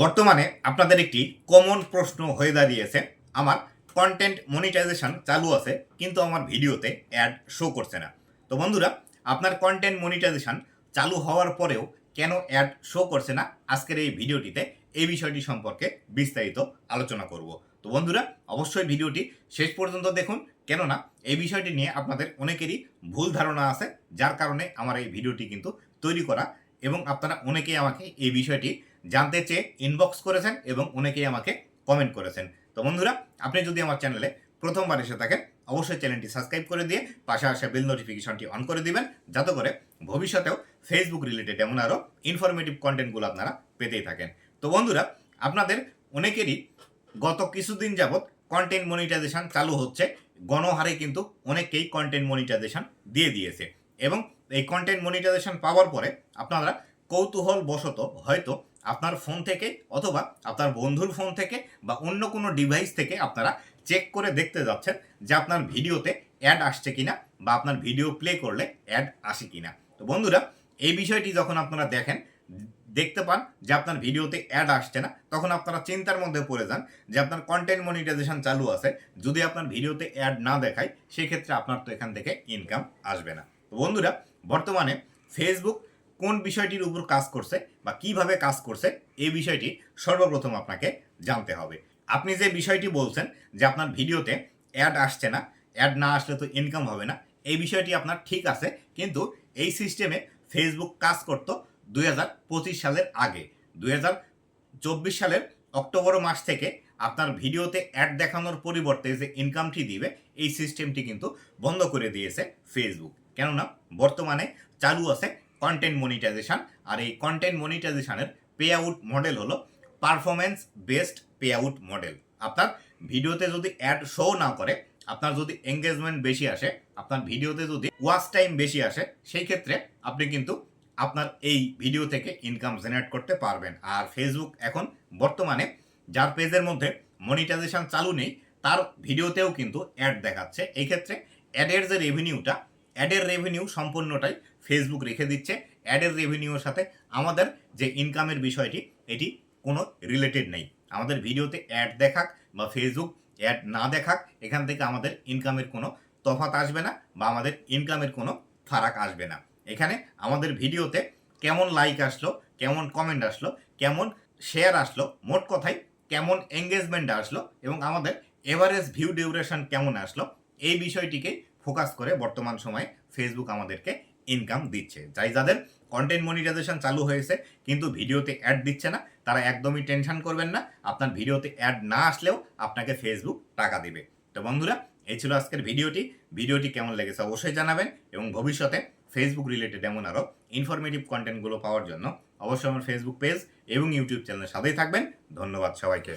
বর্তমানে আপনাদের একটি কমন প্রশ্ন হয়ে দাঁড়িয়েছে। আমার কন্টেন্ট মনিটাইজেশন চালু আছে, কিন্তু আমার ভিডিওতে অ্যাড শো করছে না। তো বন্ধুরা, আপনার কন্টেন্ট মনিটাইজেশন চালু হওয়ার পরেও কেন অ্যাড শো করছে না? আজকের এই ভিডিওটিতে এই বিষয়টি সম্পর্কে বিস্তারিত আলোচনা করব। তো বন্ধুরা, অবশ্যই ভিডিওটি শেষ পর্যন্ত দেখুন, কেননা এই বিষয়টি নিয়ে আপনাদের অনেকেরই ভুল ধারণা আছে, যার কারণে আমার এই ভিডিওটি কিন্তু তৈরি করা এবং আপনারা অনেকেই আমাকে এই বিষয়টি জানতে চেয়ে ইনবক্স করেছেন এবং অনেকেই আমাকে কমেন্ট করেছেন। তো বন্ধুরা, আপনি যদি আমার চ্যানেলে প্রথমবার এসে থাকেন, অবশ্যই চ্যানেলটি সাবস্ক্রাইব করে দিয়ে পাশে আসা বেল নোটিফিকেশনটি অন করে দিবেন, যাতে করে ভবিষ্যতেও ফেসবুক রিলেটেড এমন আরও ইনফরমেটিভ কন্টেন্টগুলো আপনারা পেতেই থাকেন। তো বন্ধুরা, আপনাদের অনেকেরই গত কিছুদিন যাবৎ কন্টেন্ট মনিটাইজেশন চালু হচ্ছে, গণহারে কিন্তু অনেকেই কন্টেন্ট মনিটাইজেশন দিয়ে দিয়েছে। এবং এই কন্টেন্ট মনিটাইজেশন পাওয়ার পরে আপনারা কৌতূহল বশত হয়তো আপনার ফোন থেকে অথবা আপনার বন্ধুর ফোন থেকে বা অন্য কোনো ডিভাইস থেকে আপনারা চেক করে দেখতে যাচ্ছেন যে আপনার ভিডিওতে অ্যাড আসছে কিনা বা আপনার ভিডিও প্লে করলে অ্যাড আসে কিনা। তো বন্ধুরা, এই বিষয়টি যখন আপনারা দেখেন, দেখতে পান যে আপনার ভিডিওতে অ্যাড আসছে না, তখন আপনারা চিন্তার মধ্যে পড়ে যান যে আপনার কন্টেন্ট মনিটাইজেশন চালু আছে। যদি আপনার ভিডিওতে অ্যাড না দেখায়, সেক্ষেত্রে আপনার তো এখান থেকে ইনকাম আসবে না। তো বন্ধুরা, বর্তমানে ফেসবুক কোন বিষয়টির উপর কাজ করছে বা কীভাবে কাজ করছে, এই বিষয়টি সর্বপ্রথম আপনাকে জানতে হবে। আপনি যে বিষয়টি বলছেন যে আপনার ভিডিওতে অ্যাড আসছে না, অ্যাড না আসলে তো ইনকাম হবে না, এই বিষয়টি আপনার ঠিক আছে, কিন্তু এই সিস্টেমে ফেসবুক কাজ করতো দু হাজার পঁচিশ সালের আগে। দুই সালের অক্টোবর মাস থেকে আপনার ভিডিওতে অ্যাড দেখানোর পরিবর্তে যে ইনকামটি দিবে, এই সিস্টেমটি কিন্তু বন্ধ করে দিয়েছে ফেসবুক কেননা বর্তমানে চালু আছে কন্টেন্ট মনিটাইজেশন আর এই কন্টেন্ট মনিটাইজেশানের পে আউট মডেল হলো performance based pay out model আপনার ভিডিওতে যদি অ্যাড শো না করে, আপনার যদি এঙ্গেজমেন্ট বেশি আসে, আপনার ভিডিওতে যদি ওয়াচ টাইম বেশি আসে, সেই ক্ষেত্রে আপনি কিন্তু আপনার এই ভিডিও থেকে ইনকাম জেনারেট করতে পারবেন। আর ফেসবুক এখন বর্তমানে যার পেজের মধ্যে মনিটাইজেশন চালু নেই, তার ভিডিওতেও কিন্তু অ্যাড দেখাচ্ছে। এই ক্ষেত্রে অ্যাডের যে রেভিনিউটা অ্যাডের রেভিনিউ সম্পূর্ণটাই ফেসবুক রেখে দিচ্ছে অ্যাডের রেভিনিউর সাথে আমাদের যে ইনকামের বিষয়টি, এটি কোনো রিলেটেড নেই। আমাদের ভিডিওতে অ্যাড দেখাক বা ফেসবুক অ্যাড না দেখাক, এখান থেকে আমাদের ইনকামের কোনো তফাত আসবে না বা আমাদের ইনকামের কোনো ফারাক আসবে না। এখানে আমাদের ভিডিওতে কেমন লাইক আসলো, কেমন কমেন্ট আসলো, কেমন শেয়ার আসলো, মোট কথায় কেমন এঙ্গেজমেন্ট আসলো এবং আমাদের এভারেজ ভিউ ডিউরেশন কেমন আসলো, এই বিষয়টিকে ফোকাস করে বর্তমান সময়ে ফেসবুক আমাদেরকে ইনকাম দিচ্ছে। যাই যাদের কন্টেন্ট মনিটাইজেশন চালু হয়েছে, কিন্তু ভিডিওতে অ্যাড দিচ্ছে না, তারা একদমই টেনশন করবেন না। আপনার ভিডিওতে অ্যাড না আসলেও আপনাকে ফেসবুক টাকা দিবে। তো বন্ধুরা, এই ছিল আজকের ভিডিওটি। ভিডিওটি কেমন লেগেছে অবশ্যই জানাবেন এবং ভবিষ্যতে ফেসবুক রিলেটেড এমন আরও ইনফরমেটিভ কন্টেন্টগুলো পাওয়ার জন্য অবশ্যই আমার ফেসবুক পেজ এবং ইউটিউব চ্যানেলের সাথেই থাকবেন। ধন্যবাদ সবাইকে।